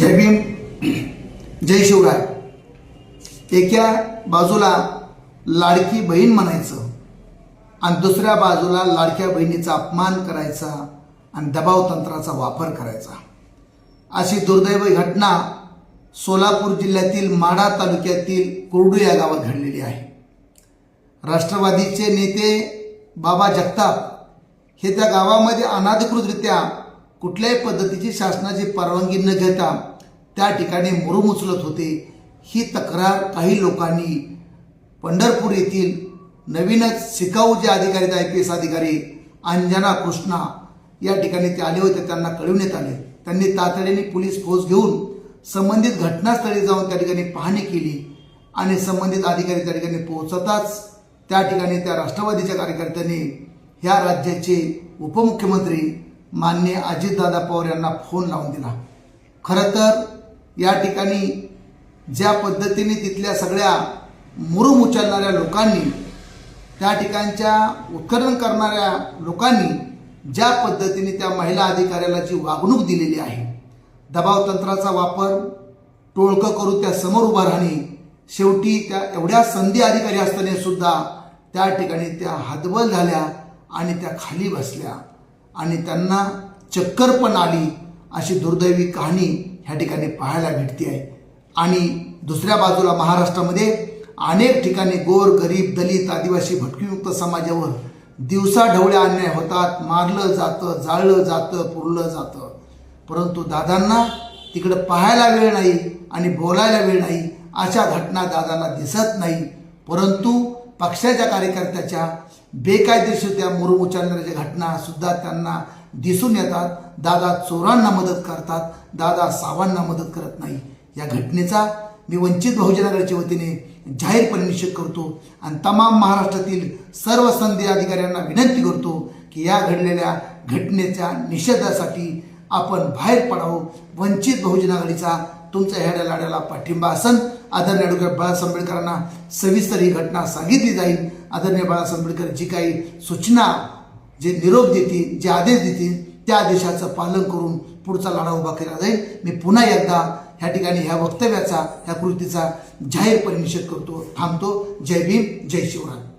जय भीम जय शिवराय. एका बाजूला लाडकी बहीण म्हणायचं आणि दुसऱ्या बाजूला लाडक्या बहिणीचा अपमान करायचा आणि दबाव तंत्राचा वापर करायचा. अशी दुर्दैवी घटना सोलापूर जिल्ह्यातील माढा तालुक्यातील कुर्डू या गावात घडलेली आहे. राष्ट्रवादीचे नेते बाबा जगताप हे त्या गावामध्ये अनाधिकृतरित्या कुठल्याही पद्धतीची शासनाची परवानगी न घेता त्या ठिकाणी मुरुम उचलत होते. ही तक्रार काही लोकांनी पंढरपूर येथील नवीनच शिकाऊ जे अधिकारी आहेत आय पी एस अधिकारी अंजना कृष्णा या ठिकाणी ते आले होते. त्यांना कळविण्यात आले. त्यांनी तातडीने पोलीस फौज घेऊन संबंधित घटनास्थळी जाऊन त्या ठिकाणी पाहणी केली आणि संबंधित अधिकारी त्या ठिकाणी पोहोचताच त्या ठिकाणी त्या राष्ट्रवादीच्या कार्यकर्त्यांनी ह्या राज्याचे उपमुख्यमंत्री मान्य अजितदादा पवार यांना फोन लावून दिला. खरं तर या ठिकाणी ज्या पद्धतीने तिथल्या सगळ्या मुरुम उचलणाऱ्या लोकांनी त्या ठिकाणच्या उत्खनन करणाऱ्या लोकांनी ज्या पद्धतीने त्या महिला अधिकाऱ्याला जी वागणूक दिलेली आहे दबाव तंत्राचा वापर टोळकं करून त्या समोर उभा राहणे शेवटी त्या एवढ्या संधी अधिकारी असताना सुद्धा त्या ठिकाणी त्या हातबल झाल्या आणि त्या खाली बसल्या. आणि त्यांना चक्कर पण आली अशी दुर्दैवी कहाणी ह्या ठिकाणी पाहायला भेटते आहे आणि दुसऱ्या बाजूला महाराष्ट्रामध्ये अनेक ठिकाणी गोर गरीब दलित आदिवासी भटकीमुक्त समाजावर दिवसा ढवळ्या अन्याय होतात. मारलं जातं जाळलं जातं पुरलं जातं. परंतु दादांना तिकडं पाहायला वेळ नाही आणि बोलायला वेळ नाही. अशा घटना दादांना दिसत नाही. परंतु पक्षाच्या कार्यकर्त्याच्या बेकायदेशीर त्या मुरुम उचलणाऱ्याच्या घटना सुद्धा त्यांना दिसून येतात. दादा चोरांना मदत करतात. दादा सावांना मदत करत नाही. या घटनेचा मी वंचित बहुजन आघाडीच्या वतीने जाहीरपणे निषेध करतो आणि तमाम महाराष्ट्रातील सर्व संधी अधिकाऱ्यांना विनंती करतो की या घडलेल्या घटनेच्या निषेधासाठी आपण बाहेर पडावं. वंचित बहुजन आघाडीचा तुमचा ह्या लाड्याला पाठिंबा असन. आदरणीय ॲडव्होकेट बाळासाहेब आंबेडकरांना सविस्तर ही घटना सांगितली जाईल. आदरणीय बाळासाहेब आंबेडकर जी काही सूचना जे निरोप देतील जे आदेश देतील त्या आदेशाचं पालन करून पुढचा लढा उभा केला जाईल. मी पुन्हा एकदा ह्या ठिकाणी ह्या वक्तव्याचा ह्या कृतीचा जाहीरपणे निषेध करतो थांबतो. जय भीम जय शिवराय.